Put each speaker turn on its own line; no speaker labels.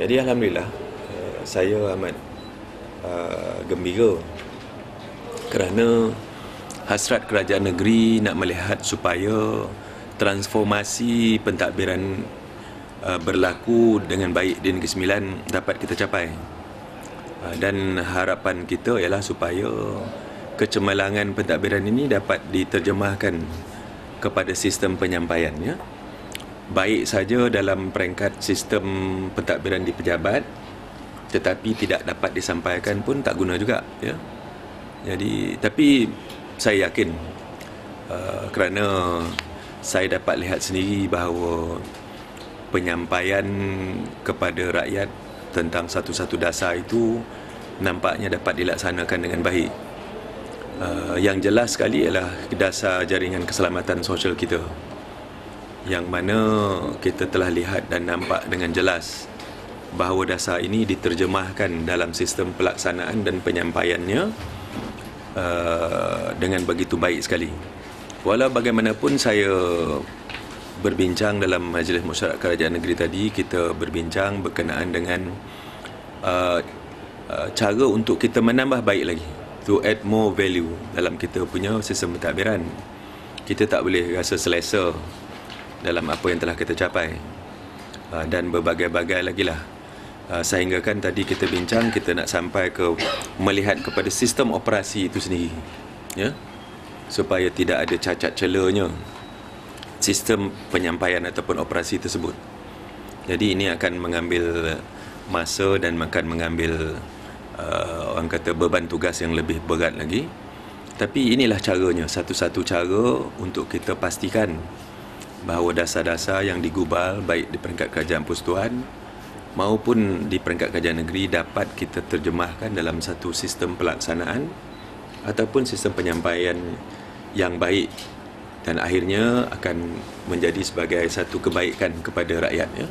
Jadi Alhamdulillah uh, saya amat uh, gembira kerana hasrat kerajaan negeri nak melihat supaya transformasi pentadbiran uh, berlaku dengan baik di Negeri Sembilan dapat kita capai. Uh, dan harapan kita ialah supaya kecemerlangan pentadbiran ini dapat diterjemahkan kepada sistem penyampaian ya baik saja dalam peringkat sistem pentadbiran di pejabat tetapi tidak dapat disampaikan pun tak guna juga ya. Jadi tapi saya yakin uh, kerana saya dapat lihat sendiri bahawa penyampaian kepada rakyat tentang satu-satu dasar itu nampaknya dapat dilaksanakan dengan baik. Uh, yang jelas sekali ialah dasar jaringan keselamatan sosial kita yang mana kita telah lihat dan nampak dengan jelas bahawa dasar ini diterjemahkan dalam sistem pelaksanaan dan penyampaiannya uh, dengan begitu baik sekali. Walau bagaimanapun saya berbincang dalam Majlis Musyawarah Kerajaan Negeri tadi, kita berbincang berkenaan dengan uh, uh, cara untuk kita menambah baik lagi to add more value dalam kita punya sistem pentadbiran. Kita tak boleh rasa selesa dalam apa yang telah kita capai. Uh, dan berbagai-bagai lagi lah. Uh, sehingga kan tadi kita bincang kita nak sampai ke melihat kepada sistem operasi itu sendiri ya. Supaya tidak ada cacat celanya sistem penyampaian ataupun operasi tersebut. Jadi ini akan mengambil masa dan akan mengambil uh, orang kata beban tugas yang lebih berat lagi. Tapi inilah caranya satu-satu cara untuk kita pastikan bahawa dasar-dasar yang digubal baik di peringkat kerajaan persekutuan maupun di peringkat kerajaan negeri dapat kita terjemahkan dalam satu sistem pelaksanaan ataupun sistem penyampaian yang baik dan akhirnya akan menjadi sebagai satu kebaikan kepada rakyat ya.